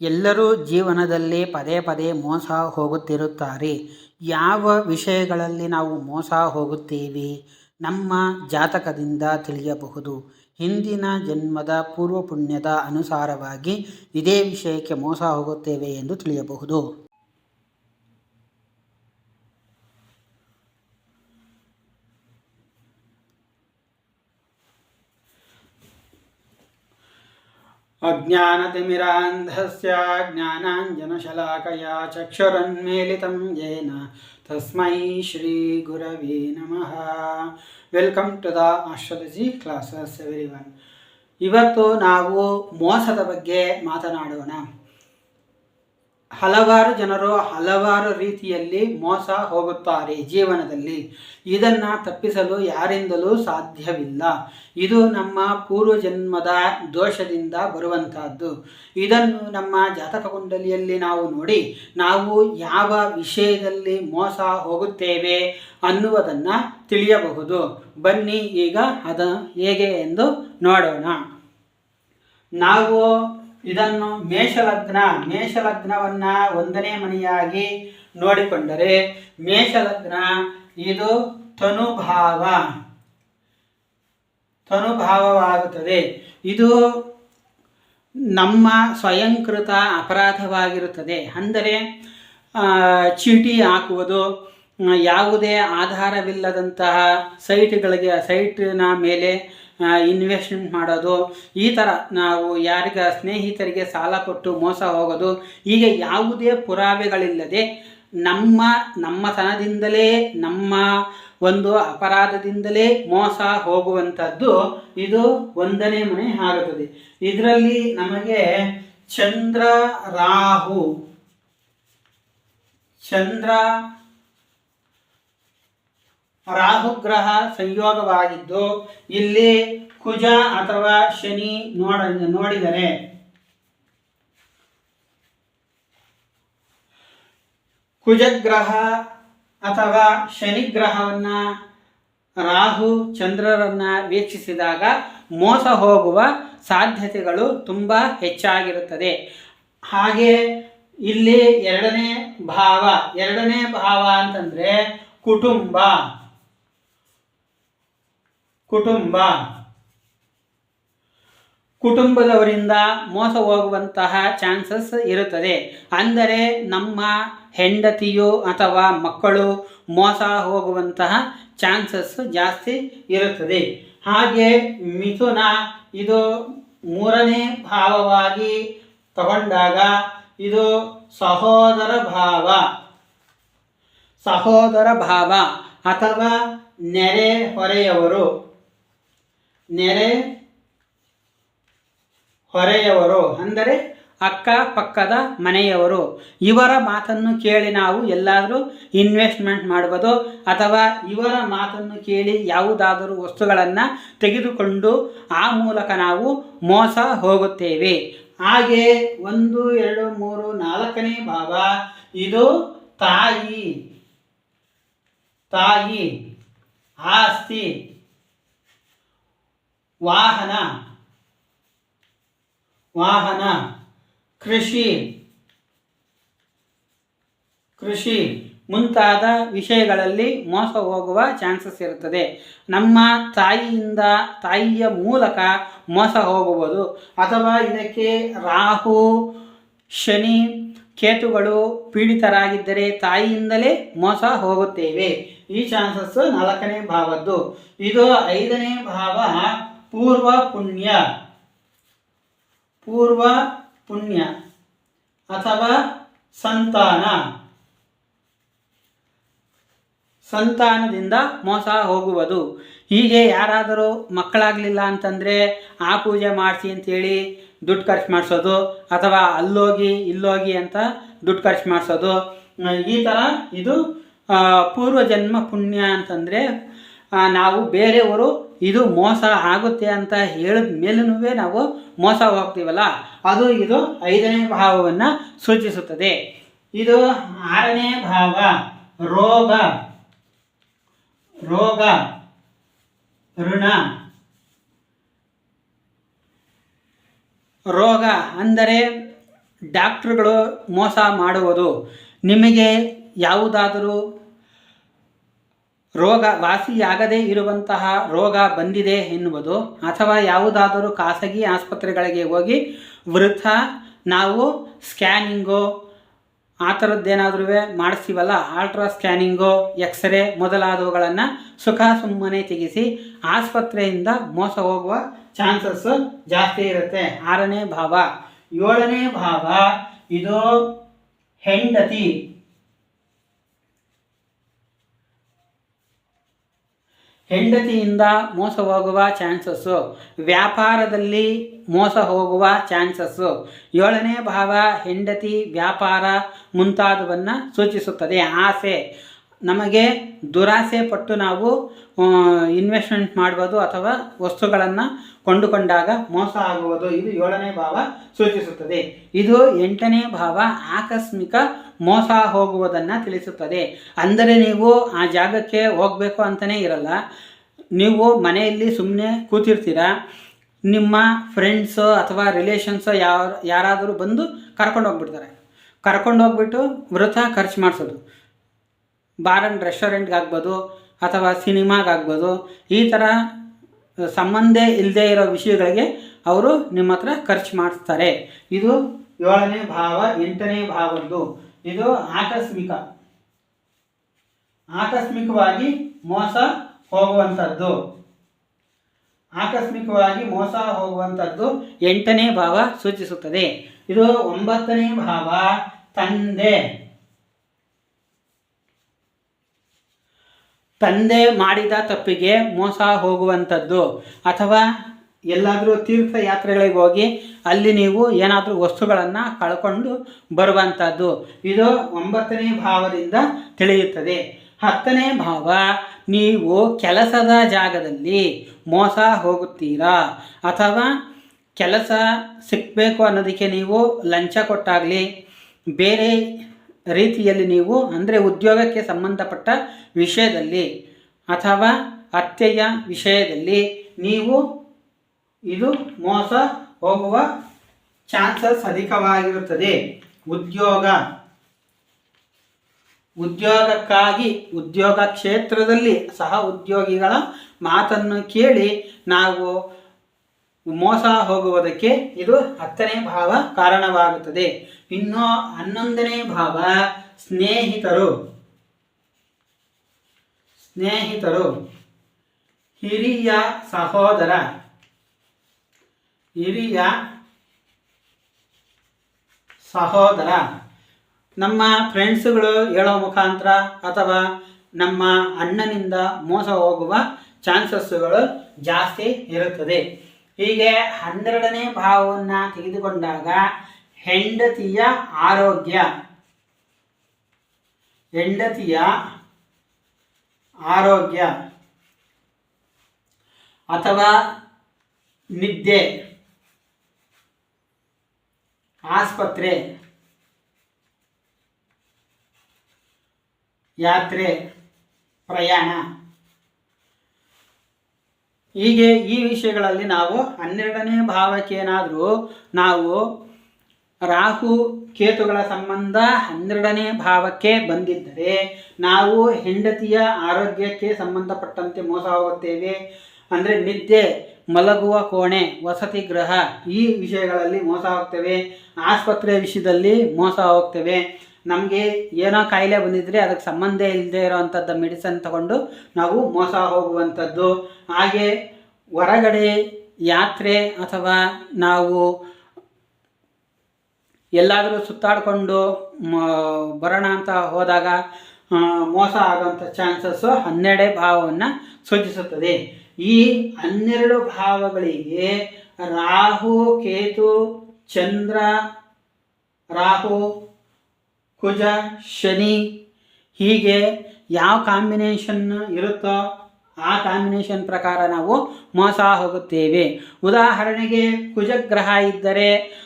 ಎಲ್ಲರೂ ಜೀವನದಲ್ಲಿ ಪದೇ ಪದೇ ಮೋಸ ಹೋಗುತ್ತಿರುತ್ತಾರೆ. ಯಾವ ವಿಷಯಗಳಲ್ಲಿ ನಾವು ಮೋಸ ಹೋಗುತ್ತೇವೆ ನಮ್ಮ ಜಾತಕದಿಂದ ತಿಳಿಯಬಹುದು. ಹಿಂದಿನ ಜನ್ಮದ ಪೂರ್ವ ಪುಣ್ಯದ ಅನುಸಾರವಾಗಿ ಇದೇ ವಿಷಯಕ್ಕೆ ಮೋಸ ಹೋಗುತ್ತೇವೆ ಎಂದು ತಿಳಿಯಬಹುದು. अज्ञानतिमिरान्धस्य ज्ञानाञ्जनशलाकया चक्षुरन्मीलितं येन ತಸ್ಮೈ ಶ್ರೀ ಗುರವೇ ನಮಃ welcome to the astrology classes everyone ಇವತ್ತು ನಾವು ಮೋಸದ ಬಗ್ಗೆ ಮಾತನಾಡೋಣ ಹಲವಾರು ಜನರು ಹಲವಾರು ರೀತಿಯಲ್ಲಿ ಮೋಸ ಹೋಗುತ್ತಾರೆ ಜೀವನದಲ್ಲಿ. ಇದನ್ನು ತಪ್ಪಿಸಲು ಯಾರಿಂದಲೂ ಸಾಧ್ಯವಿಲ್ಲ. ಇದು ನಮ್ಮ ಪೂರ್ವಜನ್ಮದ ದೋಷದಿಂದ ಬರುವಂತಹದ್ದು. ಇದನ್ನು ನಮ್ಮ ಜಾತಕ ಕುಂಡಲಿಯಲ್ಲಿ ನಾವು ನೋಡಿ, ನಾವು ಯಾವ ವಿಷಯದಲ್ಲಿ ಮೋಸ ಹೋಗುತ್ತೇವೆ ಅನ್ನುವುದನ್ನು ತಿಳಿಯಬಹುದು. ಬನ್ನಿ ಈಗ ಅದ ಹೇಗೆ ಎಂದು ನೋಡೋಣ. ನಾವು ಇದನ್ನು ಮೇಷಲಗ್ನ, ಮೇಷಲಗ್ನವನ್ನ ಒಂದನೇ ಮನೆಯಾಗಿ ನೋಡಿಕೊಂಡರೆ ಮೇಷಲಗ್ನ ಇದು ತನುಭಾವ. ತನುಭಾವವಾಗುತ್ತದೆ. ಇದು ನಮ್ಮ ಸ್ವಯಂಕೃತ ಅಪರಾಧವಾಗಿರುತ್ತದೆ. ಅಂದರೆ ಚೀಟಿ ಹಾಕುವುದು ಯಾವುದೇ ಆಧಾರವಿಲ್ಲದಂತಹ ಸೈಟ್ಗಳಿಗೆ, ಸೈಟಿನ ಮೇಲೆ ಇನ್ವೆಸ್ಟ್ಮೆಂಟ್ ಮಾಡೋದು, ಈ ಥರ ನಾವು ಯಾರಿಗ ಸ್ನೇಹಿತರಿಗೆ ಸಾಲ ಕೊಟ್ಟು ಮೋಸ ಹೋಗೋದು, ಹೀಗೆ ಯಾವುದೇ ಪುರಾವೆಗಳಿಲ್ಲದೆ ನಮ್ಮ ನಮ್ಮತನದಿಂದಲೇ ನಮ್ಮ ಒಂದು ಅಪರಾಧದಿಂದಲೇ ಮೋಸ ಹೋಗುವಂಥದ್ದು ಇದು ಒಂದನೇ ಮನೆ ಆಗುತ್ತದೆ. ಇದರಲ್ಲಿ ನಮಗೆ ಚಂದ್ರ ರಾಹು, ಚಂದ್ರ ರಾಹುಗ್ರಹ ಸಂಯೋಗವಾಗಿದ್ದು, ಇಲ್ಲಿ ಕುಜ ಅಥವಾ ಶನಿ ನೋಡ, ನೋಡಿದರೆ ಕುಜಗ್ರಹ ಅಥವಾ ಶನಿಗ್ರಹವನ್ನು ರಾಹು ಚಂದ್ರರನ್ನ ವೀಕ್ಷಿಸಿದಾಗ ಮೋಸ ಹೋಗುವ ಸಾಧ್ಯತೆಗಳು ತುಂಬ ಹೆಚ್ಚಾಗಿರುತ್ತದೆ. ಹಾಗೆ ಇಲ್ಲಿ ಎರಡನೇ ಭಾವ ಎರಡನೇ ಭಾವ ಅಂತಂದ್ರೆ ಕುಟುಂಬ. ಕುಟುಂಬ. ಕುಟುಂಬದವರಿಂದ ಮೋಸ ಹೋಗುವಂತಹ ಚಾನ್ಸಸ್ ಇರುತ್ತದೆ. ಅಂದರೆ ನಮ್ಮ ಹೆಂಡತಿಯು ಅಥವಾ ಮಕ್ಕಳು ಮೋಸ ಹೋಗುವಂತಹ ಚಾನ್ಸಸ್ ಜಾಸ್ತಿ ಇರುತ್ತದೆ. ಹಾಗೆ ಮಿಥುನ ಇದು ಮೂರನೇ ಭಾವವಾಗಿ ತಗೊಂಡಾಗ ಇದು ಸಹೋದರ ಭಾವ. ಸಹೋದರ ಭಾವ ಅಥವಾ ನೆರೆ ಹೊರೆಯವರು ನೆರೆ ಹೊರೆಯವರು, ಅಂದರೆ ಅಕ್ಕ ಪಕ್ಕದ ಮನೆಯವರು, ಇವರ ಮಾತನ್ನು ಕೇಳಿ ನಾವು ಎಲ್ಲಾದರೂ ಇನ್ವೆಸ್ಟ್ಮೆಂಟ್ ಮಾಡ್ಬೋದು ಅಥವಾ ಇವರ ಮಾತನ್ನು ಕೇಳಿ ಯಾವುದಾದರೂ ವಸ್ತುಗಳನ್ನು ತೆಗೆದುಕೊಂಡು ಆ ಮೂಲಕ ನಾವು ಮೋಸ ಹೋಗುತ್ತೇವೆ. ಹಾಗೆ ಒಂದು, ಎರಡು, ಮೂರು, ನಾಲ್ಕನೇ ಭಾವ, ಇದು ತಾಯಿ ತಾಯಿ, ಆಸ್ತಿ. ವಾಹನ. ವಾಹನ. ಕೃಷಿ. ಕೃಷಿ. ಮುಂತಾದ ವಿಷಯಗಳಲ್ಲಿ ಮೋಸ ಹೋಗುವ ಚಾನ್ಸಸ್ ಇರುತ್ತದೆ. ನಮ್ಮ ತಾಯಿಯಿಂದ, ತಾಯಿಯ ಮೂಲಕ ಮೋಸ ಹೋಗುವುದು ಅಥವಾ ಇದಕ್ಕೆ ರಾಹು, ಶನಿ, ಕೇತುಗಳು ಪೀಡಿತರಾಗಿದ್ದರೆ ತಾಯಿಯಿಂದಲೇ ಮೋಸ ಹೋಗುತ್ತೇವೆ. ಈ ಚಾನ್ಸಸ್ ನಾಲ್ಕನೇ ಭಾವದ್ದು. ಇದು ಐದನೇ ಭಾವ. ಪೂರ್ವ ಪುಣ್ಯ ಪೂರ್ವ ಪುಣ್ಯ ಅಥವಾ ಸಂತಾನ. ಸಂತಾನದಿಂದ ಮೋಸ ಹೋಗುವುದು. ಹೀಗೆ ಯಾರಾದರೂ ಮಕ್ಕಳಾಗಲಿಲ್ಲ ಅಂತಂದರೆ ಆ ಪೂಜೆ ಮಾಡಿಸಿ ಅಂತೇಳಿ ದುಡ್ಡು ಖರ್ಚು ಮಾಡಿಸೋದು ಅಥವಾ ಅಲ್ಲೋಗಿ ಇಲ್ಲೋಗಿ ಅಂತ ದುಡ್ಡು ಖರ್ಚು ಮಾಡಿಸೋದು. ಈ ಥರ ಇದು ಪೂರ್ವಜನ್ಮ ಪುಣ್ಯ ಅಂತಂದರೆ ನಾವು ಬೇರೆಯವರು ಇದು ಮೋಸ ಆಗುತ್ತೆ ಅಂತ ಹೇಳಿದ ಮೇಲೂ ನಾವು ಮೋಸ ಹೋಗ್ತೀವಲ್ಲ? ಅದು ಇದು ಐದನೇ ಭಾವವನ್ನು ಸೂಚಿಸುತ್ತದೆ. ಇದು ಆರನೇ ಭಾವ, ರೋಗ. ರೋಗ, ಋಣ. ರೋಗ ಅಂದರೆ ಡಾಕ್ಟ್ರುಗಳು ಮೋಸ ಮಾಡುವುದು. ನಿಮಗೆ ಯಾವುದಾದರೂ ರೋಗ ವಾಸಿಯಾಗದೇ ಇರುವಂತಹ ರೋಗ ಬಂದಿದೆ ಎನ್ನುವುದು ಅಥವಾ ಯಾವುದಾದರೂ ಖಾಸಗಿ ಆಸ್ಪತ್ರೆಗಳಿಗೆ ಹೋಗಿ ವೃಥ ನಾವು ಸ್ಕ್ಯಾನಿಂಗು, ಆ ಥರದ್ದೇನಾದ್ರೂ ಮಾಡಿಸ್ತೀವಲ್ಲ ಆಲ್ಟ್ರಾ ಸ್ಕ್ಯಾನಿಂಗು, ಎಕ್ಸ್ರೇ ಮೊದಲಾದವುಗಳನ್ನು ಸುಖ ಸುಮ್ಮನೆ ತೆಗೆಸಿ ಆಸ್ಪತ್ರೆಯಿಂದ ಮೋಸ ಹೋಗುವ ಚಾನ್ಸಸ್ಸು ಜಾಸ್ತಿ ಇರುತ್ತೆ. ಆರನೇ ಭಾವ. ಏಳನೇ ಭಾವ. ಇದು ಹೆಂಡತಿ. ಹೆಂಡತಿಯಿಂದ ಮೋಸ ಹೋಗುವ ಚಾನ್ಸಸ್ಸು ವ್ಯಾಪಾರದಲ್ಲಿ ಮೋಸ ಹೋಗುವ ಚಾನ್ಸಸ್ಸು ಏಳನೇ ಭಾವ ಹೆಂಡತಿ ವ್ಯಾಪಾರ ಮುಂತಾದವನ್ನು ಸೂಚಿಸುತ್ತದೆ. ಆಸೆ. ನಮಗೆ ದುರಾಸೆ ಪಟ್ಟು ನಾವು ಇನ್ವೆಸ್ಟ್ಮೆಂಟ್ ಮಾಡ್ಬೋದು ಅಥವಾ ವಸ್ತುಗಳನ್ನು ಕೊಂಡುಕೊಂಡಾಗ ಮೋಸ ಆಗುವುದು ಇದು ಏಳನೇ ಭಾವ ಸೂಚಿಸುತ್ತದೆ. ಇದು ಎಂಟನೇ ಭಾವ ಆಕಸ್ಮಿಕ ಮೋಸ ಹೋಗುವುದನ್ನು ತಿಳಿಸುತ್ತದೆ. ಅಂದರೆ ನೀವು ಆ ಜಾಗಕ್ಕೆ ಹೋಗಬೇಕು ಅಂತಲೇ ಇರಲ್ಲ. ನೀವು ಮನೆಯಲ್ಲಿ ಸುಮ್ಮನೆ ಕೂತಿರ್ತೀರ? ನಿಮ್ಮ ಫ್ರೆಂಡ್ಸು ಅಥವಾ ರಿಲೇಷನ್ಸು ಯಾವ ಯಾರಾದರೂ ಬಂದು ಕರ್ಕೊಂಡು ಹೋಗ್ಬಿಡ್ತಾರೆ ಕರ್ಕೊಂಡು ಹೋಗ್ಬಿಟ್ಟು ವೃಥ ಖರ್ಚು ಮಾಡಿಸೋದು. ಬಾರ್ ಆ್ಯಂಡ್ ರೆಸ್ಟೋರೆಂಟ್ಗಾಗ್ಬೋದು ಅಥವಾ ಸಿನಿಮಾಗಾಗ್ಬೋದು, ಈ ಥರ ಸಂಬಂಧ ಇಲ್ಲದೆ ಇರೋ ವಿಷಯಗಳಿಗೆ ಅವರು ನಿಮ್ಮ ಹತ್ರ ಖರ್ಚು ಮಾಡಿಸ್ತಾರೆ ಇದು ಏಳನೇ ಭಾವ, ಎಂಟನೇ ಭಾವದ್ದು. ಇದು ಆಕಸ್ಮಿಕ. ಆಕಸ್ಮಿಕವಾಗಿ ಮೋಸ ಹೋಗುವಂಥದ್ದು. ಆಕಸ್ಮಿಕವಾಗಿ ಮೋಸ ಹೋಗುವಂಥದ್ದು ಎಂಟನೇ ಭಾವ ಸೂಚಿಸುತ್ತದೆ. ಇದು ಒಂಬತ್ತನೇ ಭಾವ, ತಂದೆ. ತಂದೆ ಮಾಡಿದ ತಪ್ಪಿಗೆ ಮೋಸ ಹೋಗುವಂಥದ್ದು. ಅಥವಾ ಎಲ್ಲಾದರೂ ತೀರ್ಥಯಾತ್ರೆಗಳಿಗೆ ಹೋಗಿ ಅಲ್ಲಿ ನೀವು ಏನಾದರೂ ವಸ್ತುಗಳನ್ನು ಕಳ್ಕೊಂಡು ಬರುವಂಥದ್ದು. ಇದು ಒಂಬತ್ತನೇ ಭಾವದಿಂದ ತಿಳಿಯುತ್ತದೆ. ಹತ್ತನೇ ಭಾವ, ನೀವು ಕೆಲಸದ ಜಾಗದಲ್ಲಿ ಮೋಸ ಹೋಗುತ್ತೀರಾ? ಅಥವಾ ಕೆಲಸ ಸಿಕ್ಕಬೇಕು ಅನ್ನೋದಕ್ಕೆ ನೀವು ಲಂಚ ಕೊಟ್ಟಾಗಲಿ ಬೇರೆ ರೀತಿಯಲ್ಲಿ ನೀವು, ಅಂದರೆ ಉದ್ಯೋಗಕ್ಕೆ ಸಂಬಂಧಪಟ್ಟ ವಿಷಯದಲ್ಲಿ ಅಥವಾ ಹತ್ಯೆಯ ವಿಷಯದಲ್ಲಿ ನೀವು ಇದು ಮೋಸ ಹೋಗುವ ಚಾನ್ಸಸ್ ಅಧಿಕವಾಗಿರುತ್ತದೆ. ಉದ್ಯೋಗ. ಉದ್ಯೋಗಕ್ಕಾಗಿ ಉದ್ಯೋಗ ಕ್ಷೇತ್ರದಲ್ಲಿ ಸಹ ಉದ್ಯೋಗಿಗಳ ಮಾತನ್ನು ಕೇಳಿ ನಾವು ಮೋಸ ಹೋಗುವುದಕ್ಕೆ ಇದು ಹತ್ತನೇ ಭಾವ ಕಾರಣವಾಗುತ್ತದೆ. ಇನ್ನು ಹನ್ನೊಂದನೇ ಭಾವ ಸ್ನೇಹಿತರು. ಸ್ನೇಹಿತರು. ಹಿರಿಯ ಸಹೋದರ. ಹಿರಿಯ ಸಹೋದರ. ನಮ್ಮ ಫ್ರೆಂಡ್ಸ್ಗಳು ಹೇಳೋ ಮುಖಾಂತರ ಅಥವಾ ನಮ್ಮ ಅಣ್ಣನಿಂದ ಮೋಸ ಹೋಗುವ ಚಾನ್ಸಸ್ಸುಗಳು ಜಾಸ್ತಿ ಇರುತ್ತದೆ. ಹೀಗೆ ಹನ್ನೆರಡನೇ ಭಾವವನ್ನು ತೆಗೆದುಕೊಂಡಾಗ ಹೆಂಡತಿಯ ಆರೋಗ್ಯ. ಹೆಂಡತಿಯ ಆರೋಗ್ಯ. ಅಥವಾ ನಿದ್ದೆ. ಆಸ್ಪತ್ರೆ. ಯಾತ್ರೆ. ಪ್ರಯಾಣ. ಹೀಗೆ ಈ ವಿಷಯಗಳಲ್ಲಿ ನಾವು ಹನ್ನೆರಡನೇ ಭಾವಕ್ಕೇನಾದರೂ ನಾವು ರಾಹು ಕೇತುಗಳ ಸಂಬಂಧ ಹನ್ನೆರಡನೇ ಭಾವಕ್ಕೆ ಬಂದಿದ್ದರೆ ನಾವು ಹೆಂಡತಿಯ ಆರೋಗ್ಯಕ್ಕೆ ಸಂಬಂಧಪಟ್ಟಂತೆ ಮೋಸ ಹೋಗುತ್ತೇವೆ. ಅಂದರೆ ನಿದ್ದೆ ಮಲಗುವ ಕೋಣೆ, ವಸತಿ ಗೃಹ ಈ ವಿಷಯಗಳಲ್ಲಿ ಮೋಸ ಹೋಗ್ತೇವೆ. ಆಸ್ಪತ್ರೆ ವಿಷಯದಲ್ಲಿ ಮೋಸ ಹೋಗ್ತೇವೆ. ನಮಗೆ ಏನೋ ಕಾಯಿಲೆ ಬಂದಿದ್ರೆ ಅದಕ್ಕೆ ಸಂಬಂಧ ಇಲ್ಲದೆ ಇರೋವಂಥದ್ದು ಮೆಡಿಸನ್ ತಗೊಂಡು ನಾವು ಮೋಸ ಹೋಗುವಂಥದ್ದು. ಹಾಗೆ ಹೊರಗಡೆ ಯಾತ್ರೆ ಅಥವಾ ನಾವು ಎಲ್ಲಾದರೂ ಸುತ್ತಾಡಿಕೊಂಡು ಬರೋಣ ಅಂತ ಹೋದಾಗ ಮೋಸ ಆಗೋಂಥ ಚಾನ್ಸಸ್ಸು ಹನ್ನೆರಡೇ ಭಾವವನ್ನು ಸೂಚಿಸುತ್ತದೆ. ಈ ಹನ್ನೆರಡು ಭಾವಗಳಿಗೆ ರಾಹು, ಕೇತು, ಚಂದ್ರ, ರಾಹು ಕುಜ, ಶನಿ, ಹೀಗೆ ಯಾವ ಕಾಂಬಿನೇಷನ್ ಇರುತ್ತೋ ಆ ಕಾಂಬಿನೇಷನ್ ಪ್ರಕಾರ ನಾವು ಮೋಸ ಹೋಗುತ್ತೇವೆ. ಉದಾಹರಣೆಗೆ ಕುಜಗ್ರಹ ಇದ್ದರೆ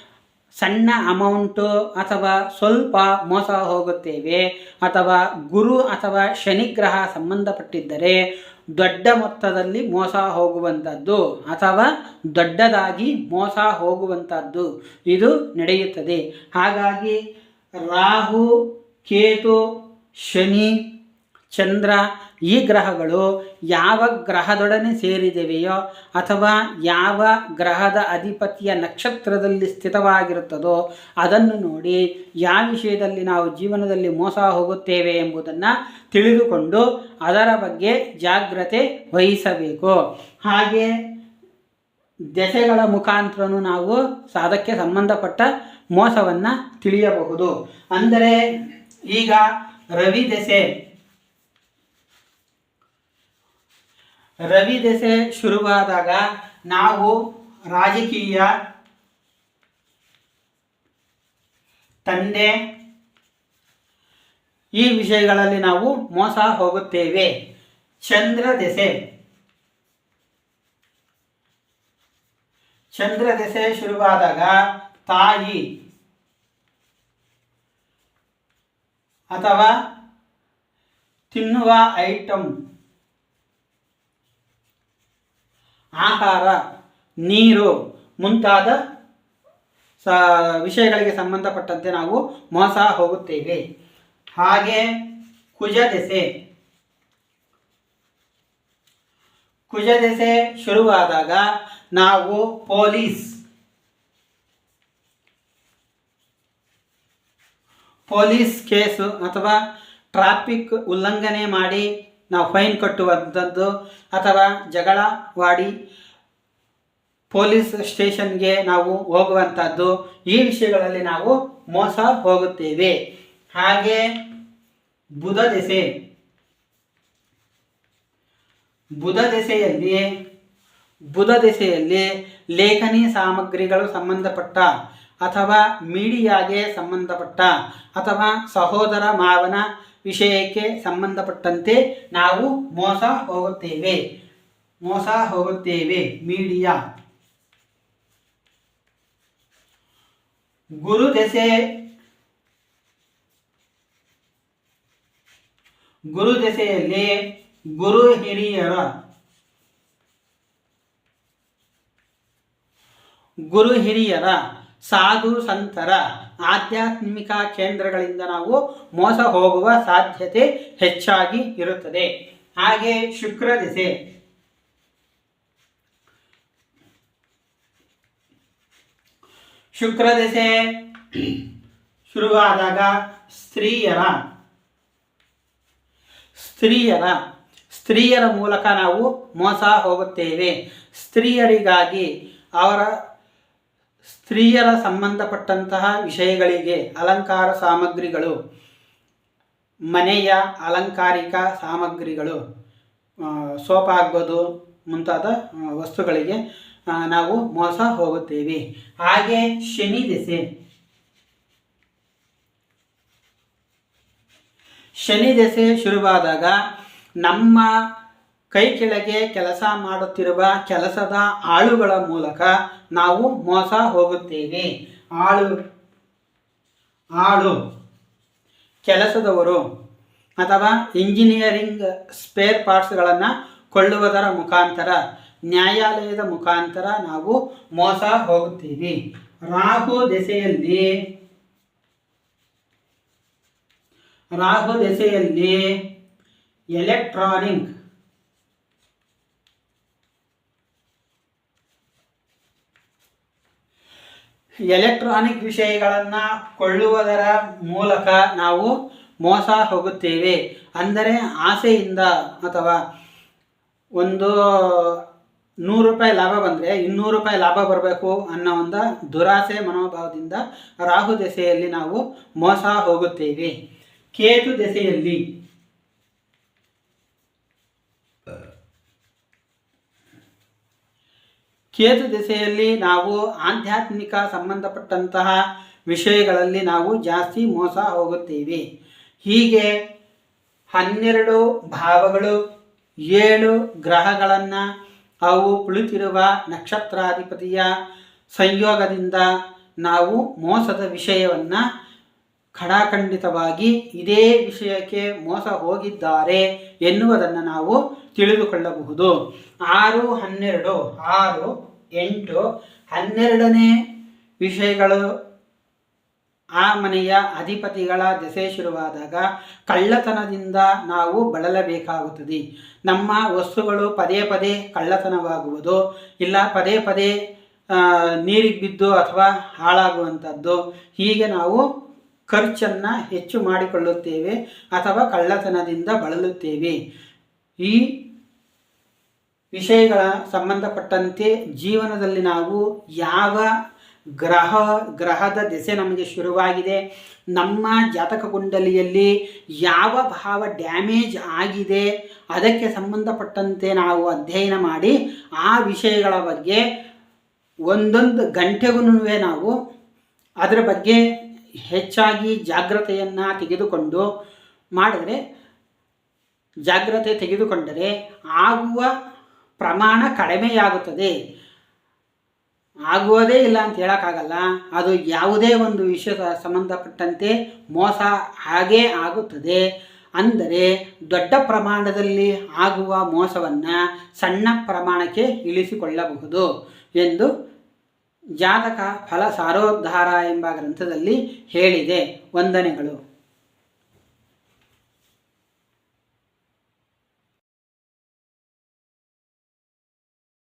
ಸಣ್ಣ ಅಮೌಂಟು ಅಥವಾ ಸ್ವಲ್ಪ ಮೋಸ ಹೋಗುತ್ತೇವೆ. ಅಥವಾ ಗುರು ಅಥವಾ ಶನಿಗ್ರಹ ಸಂಬಂಧಪಟ್ಟಿದ್ದರೆ ದೊಡ್ಡ ಮೊತ್ತದಲ್ಲಿ ಮೋಸ ಹೋಗುವಂಥದ್ದು ಅಥವಾ ದೊಡ್ಡದಾಗಿ ಮೋಸ ಹೋಗುವಂಥದ್ದು ಇದು ನಡೆಯುತ್ತದೆ. ಹಾಗಾಗಿ ರಾಹು, ಕೇತು, ಶನಿ, ಚಂದ್ರ ಈ ಗ್ರಹಗಳು ಯಾವ ಗ್ರಹದೊಡನೆ ಸೇರಿದೆವೆಯೋ ಅಥವಾ ಯಾವ ಗ್ರಹದ ಅಧಿಪತಿಯ ನಕ್ಷತ್ರದಲ್ಲಿ ಸ್ಥಿತವಾಗಿರುತ್ತದೋ ಅದನ್ನು ನೋಡಿ ಯಾವ ವಿಷಯದಲ್ಲಿ ನಾವು ಜೀವನದಲ್ಲಿ ಮೋಸ ಹೋಗುತ್ತೇವೆ ಎಂಬುದನ್ನು ತಿಳಿದುಕೊಂಡು ಅದರ ಬಗ್ಗೆ ಜಾಗ್ರತೆ ವಹಿಸಬೇಕು. ಹಾಗೆ ದೆಸೆಗಳ ಮುಖಾಂತರನೂ ನಾವು ಸಾಧಕ್ಕೆ ಸಂಬಂಧಪಟ್ಟ ಮೋಸವನ್ನು ತಿಳಿಯಬಹುದು. ಅಂದರೆ ಈಗ ರವಿ ದೆಸೆ. ರವಿ ದೆಸೆ ಶುರುವಾದಾಗ ನಾವು ರಾಜಕೀಯ ತಂದೆ ಈ ವಿಷಯಗಳಲ್ಲಿ ನಾವು ಮೋಸ ಹೋಗುತ್ತೇವೆ. ಚಂದ್ರ ದೆಸೆ. ಚಂದ್ರ ದೆಸೆ ಶುರುವಾದಾಗ ತಾಯಿ. ಅಥವಾ ತಿನ್ನುವ ಐಟಮ್ ಆಹಾರ, ನೀರು ಮುಂತಾದ ಸ, ವಿಷಯಗಳಿಗೆ ಸಂಬಂಧಪಟ್ಟಂತೆ ನಾವು ಮೋಸ ಹೋಗುತ್ತೇವೆ. ಹಾಗೆ ಕುಜ ದೆಸೆ ಕುಜ ದೆಸೆ ಶುರುವಾದಾಗ ನಾವು ಪೊಲೀಸ್ ಪೊಲೀಸ್ ಕೇಸು ಅಥವಾ ಟ್ರಾಫಿಕ್ ಉಲ್ಲಂಘನೆ ಮಾಡಿ ನಾವು ಫೈನ್ ಕಟ್ಟುವಂಥದ್ದು ಅಥವಾ ಜಗಳವಾಡಿ ಪೊಲೀಸ್ ಸ್ಟೇಷನ್ಗೆ ನಾವು ಹೋಗುವಂಥದ್ದು, ಈ ವಿಷಯಗಳಲ್ಲಿ ನಾವು ಮೋಸ ಹೋಗುತ್ತೇವೆ. ಹಾಗೆ ಬುಧ ದೆಸೆ. ಬುಧ ದೆಸೆಯಲ್ಲಿ ಬುಧ ದೆಸೆಯಲ್ಲಿ ಲೇಖನಿ ಸಾಮಗ್ರಿಗಳು ಸಂಬಂಧಪಟ್ಟ ಅಥವಾ ಮೀಡಿಯಾಗೆ ಸಂಬಂಧಪಟ್ಟ ಅಥವಾ ಸಹೋದರ ಮಾವನ ವಿಷಯಕ್ಕೆ ಸಂಬಂಧಪಟ್ಟಂತೆ ನಾವು ಮೋಸ ಹೋಗುತ್ತೇವೆ. ಮೋಸ ಹೋಗುತ್ತೇವೆ. ಮೀಡಿಯಾ. ಗುರು ದೆಸೆ. ಗುರು ದೆಸೆಯಲ್ಲಿ ಗುರು ಹಿರಿಯರ. ಗುರು ಹಿರಿಯರ. ಸಾಧು ಸಂತರ. ಆಧ್ಯಾತ್ಮಿಕ ಕೇಂದ್ರಗಳಿಂದ ನಾವು ಮೋಸ ಹೋಗುವ ಸಾಧ್ಯತೆ ಹೆಚ್ಚಾಗಿ ಇರುತ್ತದೆ. ಹಾಗೆ ಶುಕ್ರ ದಿಸೆ. ಶುಕ್ರ ದಿಸೆ ಶುರುವಾದಾಗ ಸ್ತ್ರೀಯರ ಸ್ತ್ರೀಯರ ಸ್ತ್ರೀಯರ ಮೂಲಕ ನಾವು ಮೋಸ ಹೋಗುತ್ತೇವೆ. ಸ್ತ್ರೀಯರಿಗಾಗಿ ಅವರ ಸ್ತ್ರೀಯರ ಸಂಬಂಧಪಟ್ಟಂತಹ ವಿಷಯಗಳಿಗೆ ಅಲಂಕಾರ ಸಾಮಗ್ರಿಗಳು, ಮನೆಯ ಅಲಂಕಾರಿಕ ಸಾಮಗ್ರಿಗಳು ಸೋಪ್ ಆಗ್ಬೋದು ಮುಂತಾದ ವಸ್ತುಗಳಿಗೆ ನಾವು ಮೋಸ ಹೋಗುತ್ತೇವೆ. ಹಾಗೆ ಶನಿ ದೆಸೆ. ಶನಿ ದೆಸೆ ಶುರುವಾದಾಗ ನಮ್ಮ ಕೈ ಕೆಳಗೆ ಕೆಲಸ ಮಾಡುತ್ತಿರುವ ಕೆಲಸದ ಆಳುಗಳ ಮೂಲಕ ನಾವು ಮೋಸ ಹೋಗುತ್ತೇವೆ. ಆಳು ಆಳು ಕೆಲಸದವರು ಅಥವಾ ಇಂಜಿನಿಯರಿಂಗ್ ಸ್ಪೇರ್ ಪಾರ್ಟ್ಸ್ಗಳನ್ನು ಕೊಳ್ಳುವುದರ ಮುಖಾಂತರ, ನ್ಯಾಯಾಲಯದ ಮುಖಾಂತರ ನಾವು ಮೋಸ ಹೋಗುತ್ತೀವಿ. ರಾಹು ದೆಸೆಯಲ್ಲಿ ರಾಹು ದೆಸೆಯಲ್ಲಿ ಎಲೆಕ್ಟ್ರಾನಿಕ್ ಎಲೆಕ್ಟ್ರಾನಿಕ್ ವಿಷಯಗಳನ್ನು ಕೊಳ್ಳುವುದರ ಮೂಲಕ ನಾವು ಮೋಸ ಹೋಗುತ್ತೇವೆ. ಅಂದರೆ ಆಸೆಯಿಂದ ಅಥವಾ ಒಂದು ನೂರು ರೂಪಾಯಿ ಲಾಭ ಬಂದರೆ ಇನ್ನೂರು ರೂಪಾಯಿ ಲಾಭ ಬರಬೇಕು ಅನ್ನೋ ಒಂದು ದುರಾಸೆ ಮನೋಭಾವದಿಂದ ರಾಹು ದೆಸೆಯಲ್ಲಿ ನಾವು ಮೋಸ ಹೋಗುತ್ತೇವೆ. ಕೇತು ದೆಸೆಯಲ್ಲಿ ಕೇತು ದಿಸೆಯಲ್ಲಿ ನಾವು ಆಧ್ಯಾತ್ಮಿಕ ಸಂಬಂಧಪಟ್ಟಂತಹ ವಿಷಯಗಳಲ್ಲಿ ನಾವು ಜಾಸ್ತಿ ಮೋಸ ಹೋಗುತ್ತೇವೆ. ಹೀಗೆ ಹನ್ನೆರಡು ಭಾವಗಳು, ಏಳು ಗ್ರಹಗಳನ್ನು ಅವು ಕುಳಿತಿರುವ ನಕ್ಷತ್ರಾಧಿಪತಿಯ ಸಂಯೋಗದಿಂದ ನಾವು ಮೋಸದ ವಿಷಯವನ್ನು ಖಡಾಖಂಡಿತವಾಗಿ ಇದೇ ವಿಷಯಕ್ಕೆ ಮೋಸ ಹೋಗಿದ್ದಾರೆ ಎನ್ನುವುದನ್ನು ನಾವು ತಿಳಿದುಕೊಳ್ಳಬಹುದು. ಆರು ಹನ್ನೆರಡು, ಆರು ಎಂಟು, ಹನ್ನೆರಡನೇ ವಿಷಯಗಳು ಆ ಮನೆಯ ಅಧಿಪತಿಗಳ ದೆಸೆ ಶುರುವಾದಾಗ ಕಳ್ಳತನದಿಂದ ನಾವು ಬಳಲಬೇಕಾಗುತ್ತದೆ. ನಮ್ಮ ವಸ್ತುಗಳು ಪದೇ ಪದೇ ಕಳ್ಳತನವಾಗುವುದು, ಇಲ್ಲ ಪದೇ ಪದೇ ನೀರಿಗೆ ಬಿದ್ದು ಅಥವಾ ಹಾಳಾಗುವಂಥದ್ದು. ಹೀಗೆ ನಾವು ಖರ್ಚನ್ನು ಹೆಚ್ಚು ಮಾಡಿಕೊಳ್ಳುತ್ತೇವೆ ಅಥವಾ ಕಳ್ಳತನದಿಂದ ಬಳಲುತ್ತೇವೆ. ಈ ವಿಷಯಗಳ ಸಂಬಂಧಪಟ್ಟಂತೆ ಜೀವನದಲ್ಲಿ ನಾವು ಯಾವ ಗ್ರಹ, ಗ್ರಹದ ದೆಸೆ ನಮಗೆ ಶುರುವಾಗಿದೆ, ನಮ್ಮ ಜಾತಕ ಕುಂಡಲಿಯಲ್ಲಿ ಯಾವ ಭಾವ ಡ್ಯಾಮೇಜ್ ಆಗಿದೆ, ಅದಕ್ಕೆ ಸಂಬಂಧಪಟ್ಟಂತೆ ನಾವು ಅಧ್ಯಯನ ಮಾಡಿ ಆ ವಿಷಯಗಳ ಬಗ್ಗೆ ಒಂದೊಂದು ಗಂಟೆಗೂ ನಾವು ಅದರ ಬಗ್ಗೆ ಹೆಚ್ಚಾಗಿ ಜಾಗ್ರತೆಯನ್ನು ತೆಗೆದುಕೊಂಡು ಮಾಡಿದರೆ, ಜಾಗ್ರತೆ ತೆಗೆದುಕೊಂಡರೆ ಆಗುವ ಪ್ರಮಾಣ ಕಡಿಮೆಯಾಗುತ್ತದೆ. ಆಗುವುದೇ ಇಲ್ಲ ಅಂತ ಹೇಳೋಕ್ಕಾಗಲ್ಲ. ಅದು ಯಾವುದೇ ಒಂದು ವಿಷಯದ ಸಂಬಂಧಪಟ್ಟಂತೆ ಮೋಸ ಹಾಗೇ ಆಗುತ್ತದೆ. ಅಂದರೆ ದೊಡ್ಡ ಪ್ರಮಾಣದಲ್ಲಿ ಆಗುವ ಮೋಸವನ್ನು ಸಣ್ಣ ಪ್ರಮಾಣಕ್ಕೆ ಇಳಿಸಿಕೊಳ್ಳಬಹುದು ಎಂದು ಜಾತಕ ಫಲ ಸಾರೋದ್ಧಾರ ಎಂಬ ಗ್ರಂಥದಲ್ಲಿ ಹೇಳಿದೆ. ವಂದನೆಗಳು.